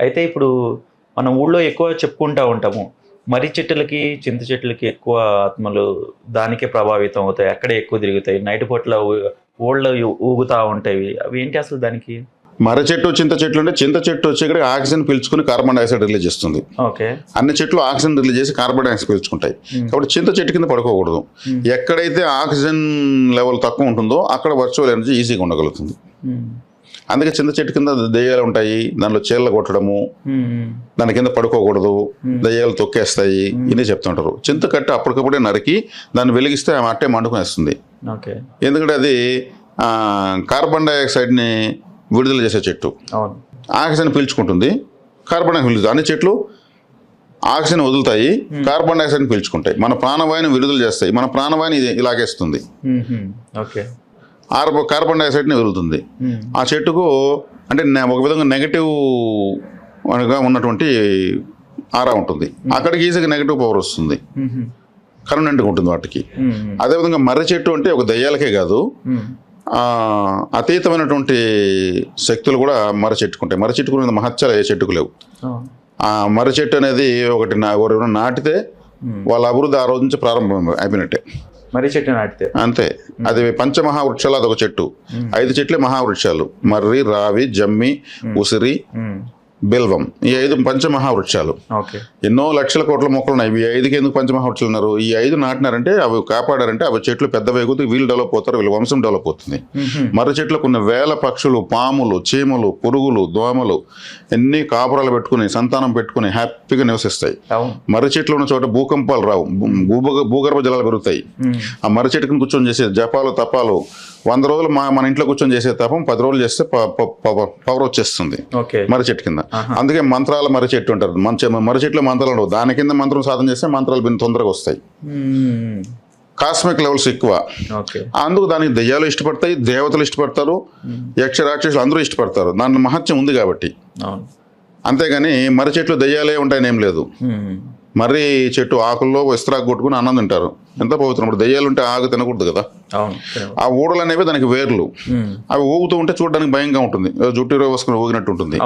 అయితే ఇప్పుడు మనం ఊళ్ళో ఎక్కువ చెప్పుకుంటా ఉంటాము. మర్రి చెట్టులకి చింత చెట్లకి ఎక్కువ ఆత్మలు దానికే ప్రభావితం అవుతాయి. అక్కడే ఎక్కువ తిరుగుతాయి. నైట్ పూట్ల ఊళ్ళో ఊగుతా ఉంటాయి. అవి ఏంటి అసలు దానికి? మర్రి చెట్టు చింత చెట్లు అంటే చింత చెట్టు వచ్చి ఇక్కడ ఆక్సిజన్ పీల్చుకుని కార్బన్ డైఆక్సైడ్ రిలీజ్ చేస్తుంది. ఓకే. అన్ని చెట్లు ఆక్సిజన్ రిలీజ్ చేసి కార్బన్ డైఆక్సైడ్ పీల్చుకుంటాయి. కాబట్టి చింత చెట్టు కింద పడుకోకూడదు. ఎక్కడైతే ఆక్సిజన్ లెవెల్ తక్కువ ఉంటుందో అక్కడ వర్చువల్ ఎనర్జీ ఈజీగా ఉండగలుగుతుంది. అందుకే చింత చెట్టు కింద దెయ్యాలు ఉంటాయి. దానిలో చీళ్ళ కొట్టడము దాని కింద పడుకోకూడదు దయ్యాలు తొక్కేస్తాయి ఇన్ని చెప్తుంటారు. చింత కట్ట అప్పటికప్పుడే నరికి దాన్ని వెలిగిస్తే ఆమె అట్టే మండుకునేస్తుంది. ఎందుకంటే అది ఆ, కార్బన్ డైఆక్సైడ్ని విడుదల చేసే చెట్టు. ఆక్సిజన్ పీల్చుకుంటుంది కార్బన్ డైఆక్సైడ్ పీల్చుతుంది అన్ని చెట్లు ఆక్సిజన్ వదులుతాయి కార్బన్ డైఆక్సైడ్ పీల్చుకుంటాయి. మన ప్రాణవాయుని విడుదల చేస్తాయి మన ప్రాణవాయుని ఇది ఇలాగేస్తుంది. ఓకే. ఆర్బ కార్బన్ డైఆక్సైడ్ని వదులుతుంది. ఆ చెట్టుకు అంటే ఒక విధంగా నెగటివ్ ఉన్నటువంటి ఆరా ఉంటుంది. అక్కడికి ఈజీగా నెగటివ్ పవర్ వస్తుంది. కరుణెంట్గా ఉంటుంది వాటికి. అదేవిధంగా మర్రి చెట్టు అంటే ఒక దయ్యాలకే కాదు. అతీతమైనటువంటి శక్తులు కూడా మర్రి చెట్టుకుంటాయి మర్రి చెట్టుకు ఉన్న మహత్యాలు ఏ చెట్టుకు లేవు. ఆ. మర్రి చెట్టు అనేది ఒకటి నా నాటితే వాళ్ళ అభివృద్ధి ఆ రోజు నుంచి ప్రారంభం అయిపోయినట్టే. మర్రి చెట్టు నాటితే. అంతే. అది పంచమహావృక్షాలు అదొక చెట్టు. ఐదు చెట్లే మహావృక్షాలు. మర్రి రావి జమ్మి ఉసిరి బిల్వం. ఈ ఐదు పంచమహావృక్షాలు. ఎన్నో లక్షల కోట్ల మొక్కలు ఉన్నాయి. ఈ ఐదుకి ఎందుకు పంచమహావృక్షాలు ఉన్నారు? ఈ ఐదు నాటినారంటే అవి కాపాడారంటే అవి చెట్లు పెద్ద వేగుతూ వీళ్ళు డెవలప్ అవుతారు వీళ్ళ వంశం డెవలప్ అవుతుంది. మర్రి చెట్లు కొన్ని వేల పక్షులు పాములు చీమలు పురుగులు దోమలు ఎన్ని కాపురాలు పెట్టుకుని సంతానం పెట్టుకుని హ్యాపీగా నివసిస్తాయి. మర్రి చెట్లు ఉన్న చోట భూకంపాలు రావు. భూగర్భ జలాలు పెరుగుతాయి. ఆ మర్రి చెట్టు కింద కూర్చొని చేసే జపాలు తపాలు వంద రోజులు మా మన ఇంట్లో కూర్చొని చేసే తపం పది రోజులు చేస్తే పవర్ వచ్చేస్తుంది. ఓకే. మర్రి చెట్టు కింద. అందుకే మంత్రాల మర్రి చెట్టు అంటారు మంచి మర్రి చెట్లు మంత్రాలు ఉండవు. దాని కింద మంత్రం సాధన చేస్తే మంత్రాలు బిన్ తొందరగా వస్తాయి. కాస్మిక్ లెవెల్స్ ఎక్కువ. అందుకు దానికి దెయ్యాలు ఇష్టపడతాయి దేవతలు ఇష్టపడతారు యక్ష రాక్షసులు అందరూ ఇష్టపడతారు. దాంట్లో మహత్యం ఉంది కాబట్టి. అంతేగాని మర్రి చెట్లు దెయ్యాలే ఉంటాయని ఏం లేదు. మర్రి చెట్టు ఆకుల్లో విస్తరాకు కొట్టుకుని అన్నం తింటారు. ఎంత పవిత్రం ఇప్పుడు దెయ్యాలు ఉంటే ఆకు తినకూడదు కదా. ఆ ఊడలు అనేవి దానికి వేర్లు. అవి ఊగుతూ ఉంటే చూడడానికి భయంగా ఉంటుంది. జుట్టు వేసుకుని ఊగినట్టు ఉంటుంది.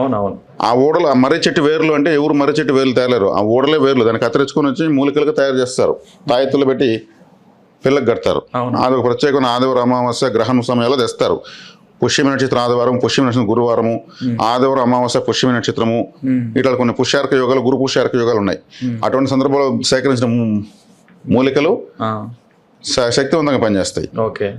ఆ ఊడలు ఆ మర్రి చెట్టు వేర్లు అంటే ఎవరు మర్రి చెట్టు వేర్లు తేలేరు. ఆ ఊడలే వేర్లు. దాన్ని కత్తిరించుకొని వచ్చి మూలికలుగా తయారు చేస్తారు. తాయెత్తులు పెట్టి పిల్లకి కడతారు. అది ఒక ప్రత్యేకమైన ఆదివారం అమావాస్య గ్రహణ సమయాల్లో తెస్తారు. పుష్యమి నక్షత్రం ఆదివారం పుష్యమి నక్షత్రం గురువారము ఆదివారం అమావాస్య పుష్యమి నక్షత్రము ఇట్లా కొన్ని పుష్యార్క యోగాలు గురు పుష్యార్క యోగాలు ఉన్నాయి. అటువంటి సందర్భంలో సేకరించిన మూలికలు శక్తివంతంగా పనిచేస్తాయి. ఓకే.